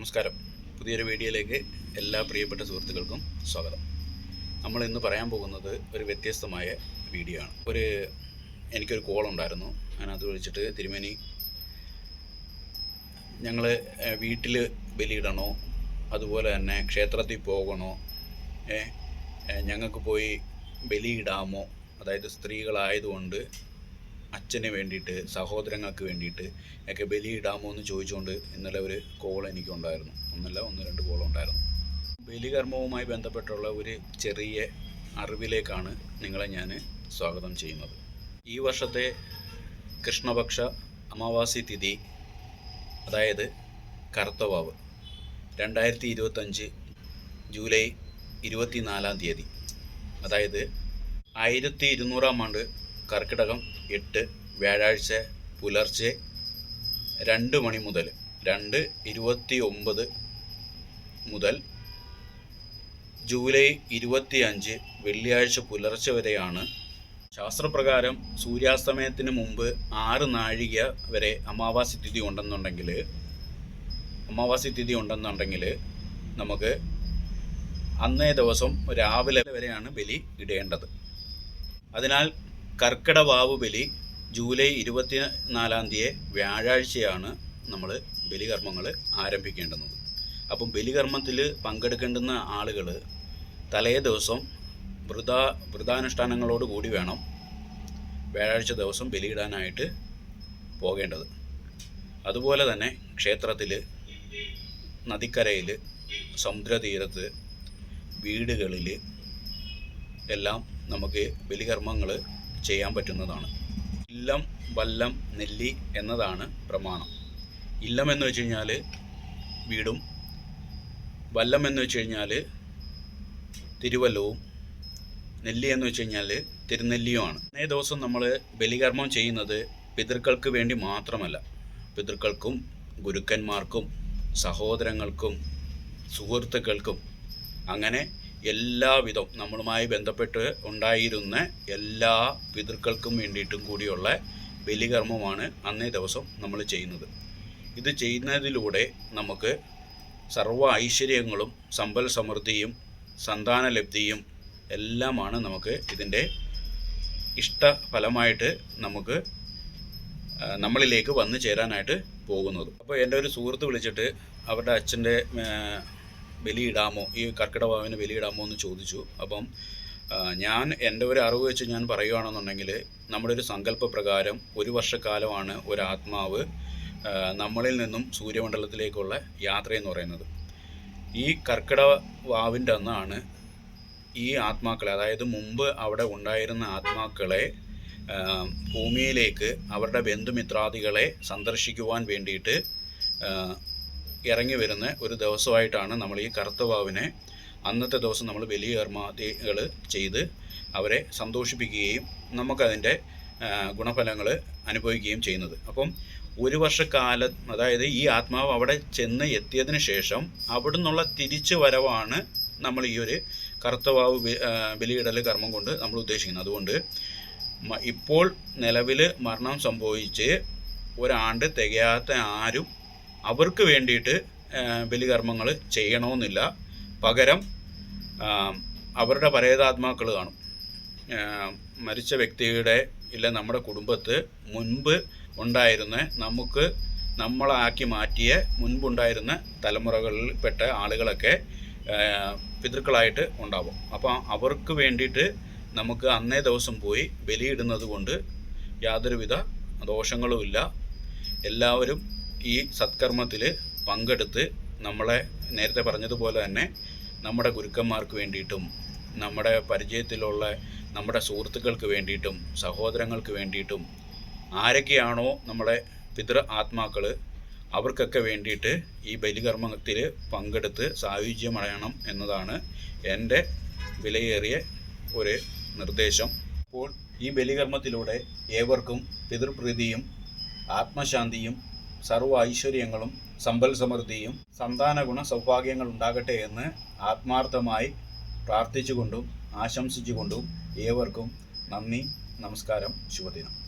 നമസ്കാരം. പുതിയൊരു വീഡിയോയിലേക്ക് എല്ലാ പ്രിയപ്പെട്ട സുഹൃത്തുക്കൾക്കും സ്വാഗതം. നമ്മൾ ഇന്ന് പറയാൻ പോകുന്നത് ഒരു വ്യത്യസ്തമായ വീഡിയോ ആണ്. ഒരു എനിക്കൊരു കോൾ ഉണ്ടായിരുന്നു. അതിനകത്ത് വിളിച്ചിട്ട് തിരുമേനി ഞങ്ങൾ വീട്ടിൽ ബലിയിടണോ? അതുപോലെ തന്നെ ക്ഷേത്രത്തിൽ പോകണോ? ഞങ്ങൾക്ക് പോയി ബലിയിടാമോ? അതായത് സ്ത്രീകളായതുകൊണ്ട് അച്ഛന് വേണ്ടിയിട്ട് സഹോദരങ്ങൾക്ക് വേണ്ടിയിട്ട് ഒക്കെ ബലിയിടാമോ എന്ന് ചോദിച്ചുകൊണ്ട് ഇന്നലെ ഒരു കോൾ എനിക്കുണ്ടായിരുന്നു. ഒന്നല്ല ഒന്ന് രണ്ട് കോൾ ഉണ്ടായിരുന്നു. ബലികർമ്മവുമായി ബന്ധപ്പെട്ടുള്ള ഒരു ചെറിയ അറിവിലേക്കാണ് നിങ്ങളെ ഞാൻ സ്വാഗതം ചെയ്യുന്നത്. ഈ വർഷത്തെ കൃഷ്ണപക്ഷ അമാവാസി തിഥി അതായത് കറുത്തവാവ് രണ്ടായിരത്തി ഇരുപത്തഞ്ച് ജൂലൈ ഇരുപത്തിനാലാം തീയതി അതായത് ആയിരത്തി ഇരുന്നൂറാം ആണ്ട് കർക്കിടകം എട്ട് വ്യാഴാഴ്ച പുലർച്ചെ രണ്ട് മണി മുതൽ രണ്ട് ഇരുപത്തി ഒമ്പത് മുതൽ ജൂലൈ ഇരുപത്തി അഞ്ച് വെള്ളിയാഴ്ച പുലർച്ചെ വരെയാണ്. ശാസ്ത്രപ്രകാരം സൂര്യാസ്തമയത്തിന് മുമ്പ് ആറ് നാഴിക വരെ അമാവാസി തിഥി ഉണ്ടെന്നുണ്ടെങ്കിൽ അമാവാസി തിഥി ഉണ്ടെന്നുണ്ടെങ്കിൽ നമുക്ക് അന്നേ ദിവസം രാവിലെ വരെയാണ് ബലി ഇടേണ്ടത്. അതിനാൽ കർക്കിടവാവ് ബലി ജൂലൈ ഇരുപത്തി നാലാം തീയതി വ്യാഴാഴ്ചയാണ് നമ്മൾ ബലികർമ്മങ്ങൾ ആരംഭിക്കേണ്ടുന്നത്. അപ്പം ബലികർമ്മത്തിൽ പങ്കെടുക്കേണ്ടുന്ന ആളുകൾ തലേ ദിവസം വൃത വൃതാനുഷ്ഠാനങ്ങളോട് കൂടി വേണം വ്യാഴാഴ്ച ദിവസം ബലിയിടാനായിട്ട് പോകേണ്ടത്. അതുപോലെ തന്നെ ക്ഷേത്രത്തിൽ നദിക്കരയിൽ സമുദ്രതീരത്ത് വീടുകളിൽ എല്ലാം നമുക്ക് ബലികർമ്മങ്ങൾ ചെയ്യാൻ പറ്റുന്നതാണ്. ഇല്ലം വല്ലം നെല്ലി എന്നതാണ് പ്രമാണം. ഇല്ലം എന്ന് വെച്ച് കഴിഞ്ഞാൽ വീടും വല്ലം എന്ന് വെച്ച് കഴിഞ്ഞാൽ തിരുവല്ലവും നെല്ലി എന്ന് വെച്ച് കഴിഞ്ഞാൽ തിരുനെല്ലിയുമാണ്. അന്നേ ദിവസം നമ്മൾ ബലികർമ്മം ചെയ്യുന്നത് പിതൃക്കൾക്ക് വേണ്ടി മാത്രമല്ല. പിതൃക്കൾക്കും ഗുരുക്കന്മാർക്കും സഹോദരങ്ങൾക്കും സുഹൃത്തുക്കൾക്കും അങ്ങനെ എല്ലാവിധം നമ്മളുമായി ബന്ധപ്പെട്ട് ഉണ്ടായിരുന്ന എല്ലാ പിതൃക്കൾക്കും വേണ്ടിയിട്ടും കൂടിയുള്ള ബലികർമ്മമാണ് അന്നേ ദിവസം നമ്മൾ ചെയ്യുന്നത്. ഇത് ചെയ്യുന്നതിലൂടെ നമുക്ക് സർവ ഐശ്വര്യങ്ങളും സമ്പൽ സമൃദ്ധിയും സന്താനലബ്ധിയും എല്ലാമാണ് നമുക്ക് ഇതിന്റെ ഇഷ്ടഫലമായിട്ട് നമുക്ക് നമ്മളിലേക്ക് വന്നു ചേരാനായിട്ട് പോകുന്നത്. അപ്പോൾ എന്റെ ഒരു സുഹൃത്ത് വിളിച്ചിട്ട് അവരുടെ അച്ഛന്റെ ബലിയിടാമോ? ഈ കർക്കിടവാവിന് ബലിയിടാമോ എന്ന് ചോദിച്ചു. അപ്പം ഞാൻ എന്റെ ഒരു അറിവ് വെച്ച് ഞാൻ പറയുകയാണെന്നുണ്ടെങ്കിൽ നമ്മുടെ ഒരു സങ്കല്പ പ്രകാരം ഒരു വർഷക്കാലമാണ് ഒരു ആത്മാവ് നമ്മളിൽ നിന്നും സൂര്യമണ്ഡലത്തിലേക്കുള്ള യാത്രയെന്ന് പറയുന്നത്. ഈ കർക്കിടക വാവിന്റെ അന്നാണ് ഈ ആത്മാക്കളെ അതായത് മുമ്പ് അവിടെ ഉണ്ടായിരുന്ന ആത്മാക്കളെ ഭൂമിയിലേക്ക് അവരുടെ ബന്ധുമിത്രാദികളെ സന്ദർശിക്കുവാൻ വേണ്ടിയിട്ട് ഇറങ്ങി വരുന്ന ഒരു ദിവസമായിട്ടാണ് നമ്മൾ ഈ കറുത്തവാവിനെ അന്നത്തെ ദിവസം നമ്മൾ വലിയ കർമാദികൾ ചെയ്ത് അവരെ സന്തോഷിപ്പിക്കുകയും നമുക്കതിന്റെ ഗുണഫലങ്ങൾ അനുഭവിക്കുകയും ചെയ്യുന്നത്. അപ്പം ഒരു വർഷക്കാലം അതായത് ഈ ആത്മാവ് അവിടെ ചെന്ന് എത്തിയതിന് ശേഷം അവിടെ നിന്നുള്ള തിരിച്ചു വരവാണ് നമ്മൾ ഈ ഒരു കറുത്തവാവ് ബലിയിടൽ കർമ്മം കൊണ്ട് നമ്മൾ ഉദ്ദേശിക്കുന്നത്. അതുകൊണ്ട് ഇപ്പോൾ നിലവിൽ മരണം സംഭവിച്ച് ഒരാണ്ട് തികയാത്ത ആരും അവർക്ക് വേണ്ടിയിട്ട് ബലികർമ്മങ്ങൾ ചെയ്യണമെന്നില്ല. പകരം അവരുടെ പരേതാത്മാക്കൾ കാണും. മരിച്ച വ്യക്തിയുടെ ഇല്ല നമ്മുടെ കുടുംബത്ത് മുൻപ് ഉണ്ടായിരുന്ന നമുക്ക് നമ്മളാക്കി മാറ്റിയ മുൻപുണ്ടായിരുന്ന തലമുറകളിൽപ്പെട്ട ആളുകളൊക്കെ പിതൃക്കളായിട്ട് ഉണ്ടാവും. അപ്പോൾ അവർക്ക് വേണ്ടിയിട്ട് നമുക്ക് അന്നേ ദിവസം പോയി ബലിയിടുന്നത് കൊണ്ട് യാതൊരുവിധ ദോഷങ്ങളുമില്ല. എല്ലാവരും ഈ സത്കർമ്മത്തിൽ പങ്കെടുത്ത് നമ്മളെ നേരത്തെ പറഞ്ഞതുപോലെ തന്നെ നമ്മുടെ ഗുരുക്കന്മാർക്ക് വേണ്ടിയിട്ടും നമ്മുടെ പരിചയത്തിലുള്ള നമ്മുടെ സുഹൃത്തുക്കൾക്ക് വേണ്ടിയിട്ടും സഹോദരങ്ങൾക്ക് വേണ്ടിയിട്ടും ആരൊക്കെയാണോ നമ്മുടെ പിതൃ ആത്മാക്കൾ അവർക്കൊക്കെ വേണ്ടിയിട്ട് ഈ ബലികർമ്മത്തിൽ പങ്കെടുത്ത് സായുജ്യമടയണം എന്നതാണ് എന്റെ വിലയേറിയ ഒരു നിർദ്ദേശം. അപ്പോൾ ഈ ബലികർമ്മത്തിലൂടെ ഏവർക്കും പിതൃപ്രീതിയും ആത്മശാന്തിയും സർവ ഐശ്വര്യങ്ങളും സമ്പൽ സമൃദ്ധിയും സന്താന ഗുണ സൗഭാഗ്യങ്ങൾ ഉണ്ടാകട്ടെ എന്ന് ആത്മാർത്ഥമായി പ്രാർത്ഥിച്ചുകൊണ്ടും ആശംസിച്ചുകൊണ്ടും ഏവർക്കും നന്ദി നമസ്കാരം ശുഭദിനം.